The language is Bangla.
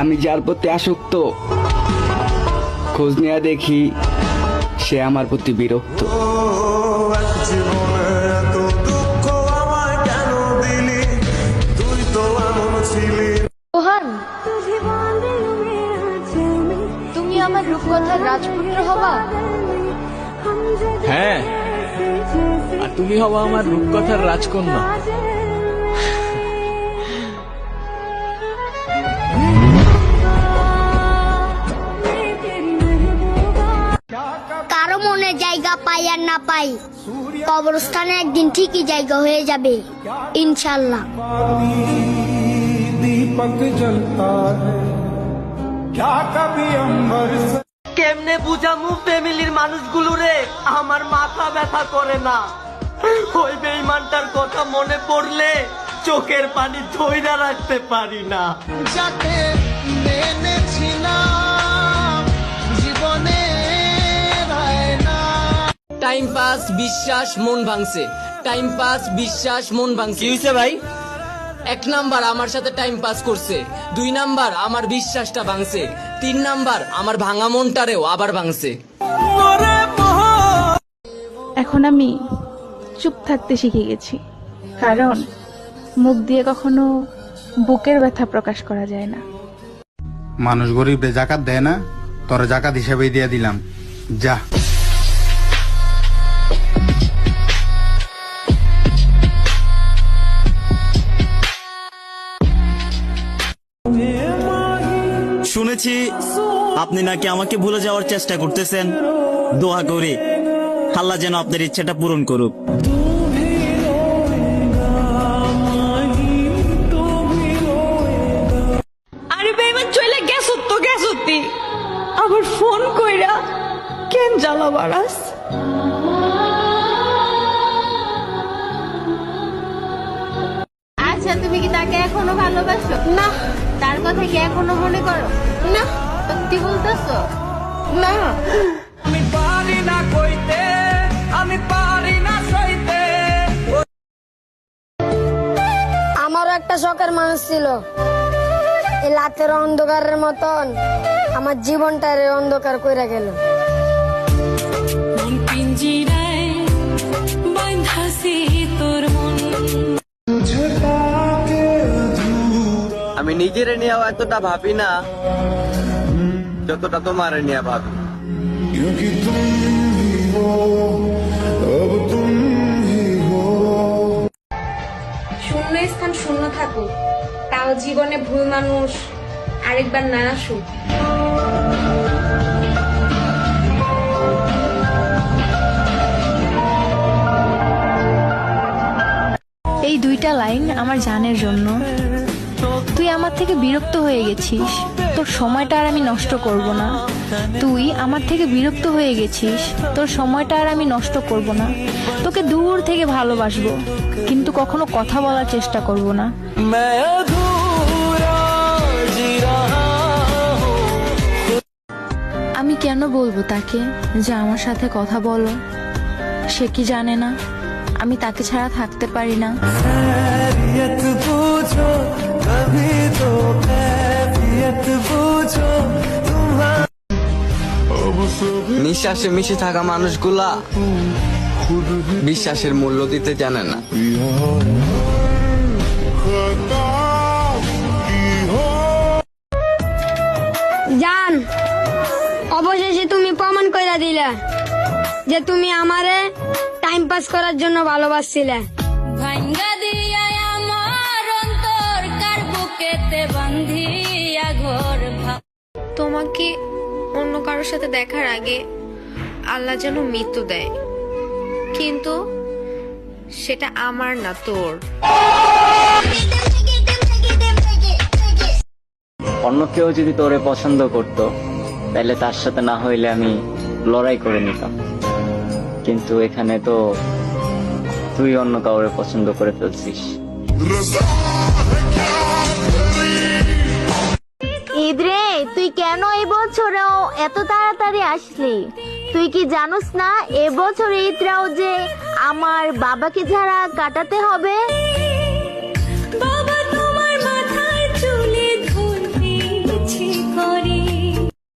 আমি যার প্রতি আসক্ত খোঁজ নেওয়া দেখি সে আমার প্রতি বিরক্ত। তুমি আমার রূপকথার রাজপুত্র হবা? হ্যাঁ আর তুমি হবা আমার রূপকথার রাজকন্যা। পাই। কবরস্থানে একদিন ঠিকই জায়গা হয়ে যাবে ইনশাল্লাহ কেমনে বুঝামু ফ্যামিলির মানুষগুলো রে? আমার মাথা ব্যথা করে না। ওই বেইমানটার কথা মনে পড়লে চোখের পানি ধৈরা রাখতে পারি না। যাতে মেনেছি না টাইম পাস বিশ্বাস মন ভাঙছে টাইম পাস বিশ্বাস মন ভাঙছে কি হয়েছে ভাই? এক নাম্বার আমার সাথে টাইম পাস করছে দুই নাম্বার আমার বিশ্বাসটা ভাঙছে তিন নাম্বার আমার ভাঙা মনটারেও আবার ভাঙছে। এখন আমি চুপ থাকতে শিখে গেছি কারণ মুখ দিয়ে কখনো বুকের ব্যথা প্রকাশ করা যায় না। মানুষ গরিবরে জাকাত দেয় না তোর জাকাত হিসেবেই দিয়ে দিলাম। যা। শুনেছি আপনি নাকি আমাকে ভুলে যাওয়ার চেষ্টা করতেছেন। দোয়া করি, আল্লাহ যেন আপনার ইচ্ছাটা পূরণ করুক। আরে আবার ফোন কইরা কেন জ্বালা আচ্ছা তুমি কি তাকে এখনও ভালোবাসো? না। তার কথা কি এখনও মনে করো? না। সত্যি বলতেছো? না। আমি পারি না কইতে আমি পারি না সইতে। আমারও একটা শখের মানুষ ছিল। এই লাতের অন্ধকারের মতন আমার জীবনটারে অন্ধকার কইরা গেল। আমি নিজের নিয়েও এতটা ভাবি না। যতটা তোমার নিয়ে ভাবি। শূন্য স্থান শূন্য থাকুক তাও জীবনে ভুল মানুষ আরেকবার না আসুক। এই দুইটা লাইন আমার জানের জন্য। তুই আমার থেকে বিরক্ত হয়ে গেছিস। তোর সময়টা আর আমি নষ্ট করব না। তুই আমার থেকে বিরক্ত হয়ে গেছিস। তোর সময়টা আর আমি নষ্ট করব না। তোকে দূর থেকে ভালোবাসবো। কিন্তু কখনো কথা বলার চেষ্টা করব না। আমি কেন বলব তাকে? যে আমার সাথে কথা বলো। সে কি জানে না? আমি তাকে ছাড়া থাকতে পারি না। নিঃশ্বাসে মিশে থাকা মানুষগুলা বিশ্বাসের মূল্য দিতে জানে না। যে তুমি আমারে টাইম পাস করার জন্য ভালোবাসছিলে। ভাঙ্গা দিয়া আমার অন্তর কার বুকেতে বান্ধিয়া ঘর তোমাকে অন্য কারোর সাথে দেখার আগে আল্লাহ যেন মৃত্যু দেয়। কিন্তু সেটা আমার না তোর। অন্য কেউ যদি তোরে পছন্দ করত তাহলে তার সাথে না হইলে আমি লড়াই করে নিতাম। কিন্তু এখানে তো তুই অন্য কাউরে পছন্দ করে ফেলছিস। ইদরে তুই কেন এই বছরেও এত তাড়াতাড়ি আসলি? তুই কি জানোস না এবছর ঈদরাও যে আমার বাবাকে ছাড়া কাটাতে হবে? বাবা তোমার মাথায় চুলে ধরতে দিয়েছি